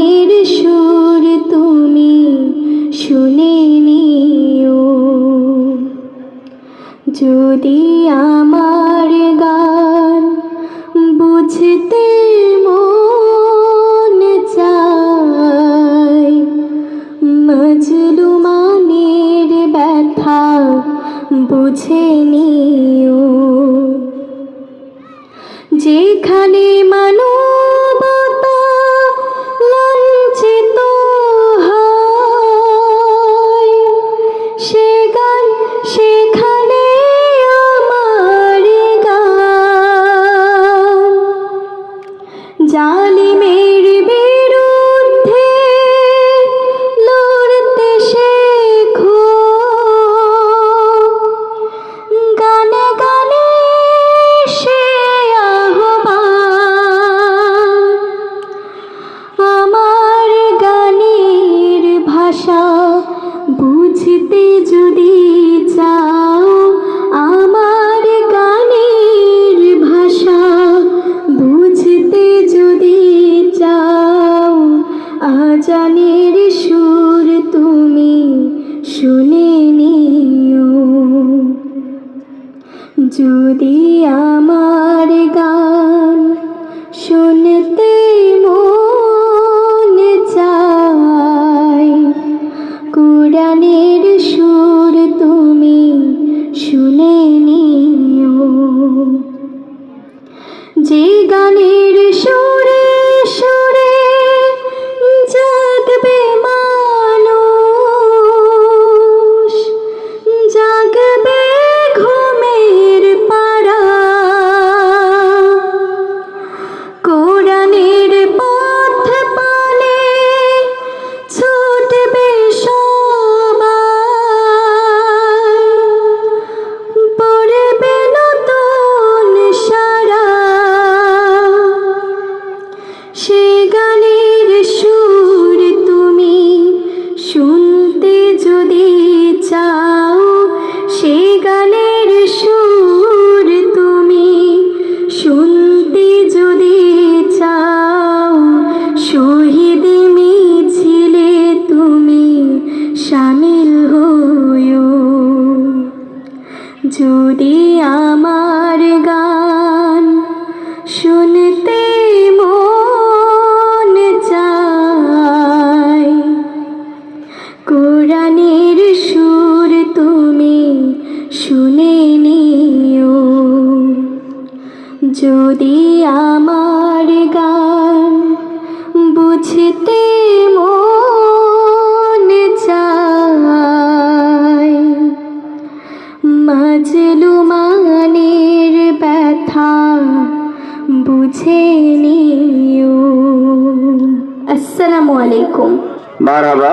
গানের সুর তুমি শুনে নিও। যদি আমার গান বুঝতে মন চায়, মজলুমানের ব্যথা বুঝে নিও। যেখানে মানুষ যদি আমার গান শুনতে মন যদি আমার গান শুনতে মন চায়। কোরআনের সুর তুমি শুনে নিও। যদি আমার গান বুঝতে মাজলুমানের ব্যথা বুঝে নিও। আসসালামু আলাইকুম। মারাবা